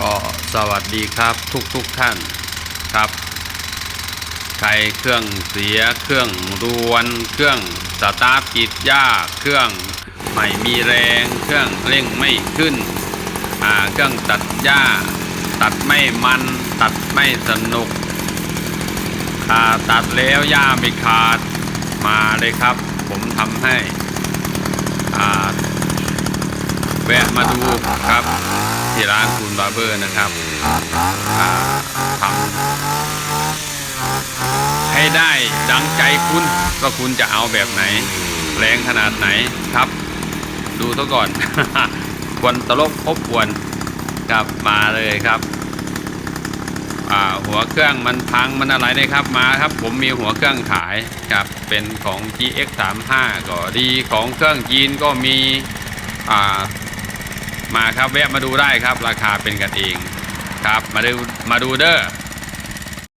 ก็สวัสดีครับทุกทุกท่านครับ ใครเครื่องเสียเครื่องรวน เครื่องสตาร์ทกิดยากเครื่องไม่มีแรง เครื่องเร่งไม่ขึ้นเครื่องตัดหญ้า ตัดไม่มันตัดไม่สนุกอ่าตัดแล้วหญ้าไม่ขาดมาเลยครับ ผมทำให้แวะมาดูครับ ที่ร้านคุณบาร์เบอร์นะครับทำให้ได้ดังใจคุณว่าคุณจะเอาแบบไหน แรงขนาดไหนครับ ดูซะก่อนควรตลกคบควรกลับมาเลยครับหัวเครื่องมันพังมันอะไรเนี่ยครับมาครับผมมีหัวเครื่องขายครับเป็นของ GX 3 5 ก็ดีของเครื่องจีนก็มีอ่า มาครับแวะมาดูได้ครับ ราคาเป็นกันเองครับ มาดูมาดูเด้อ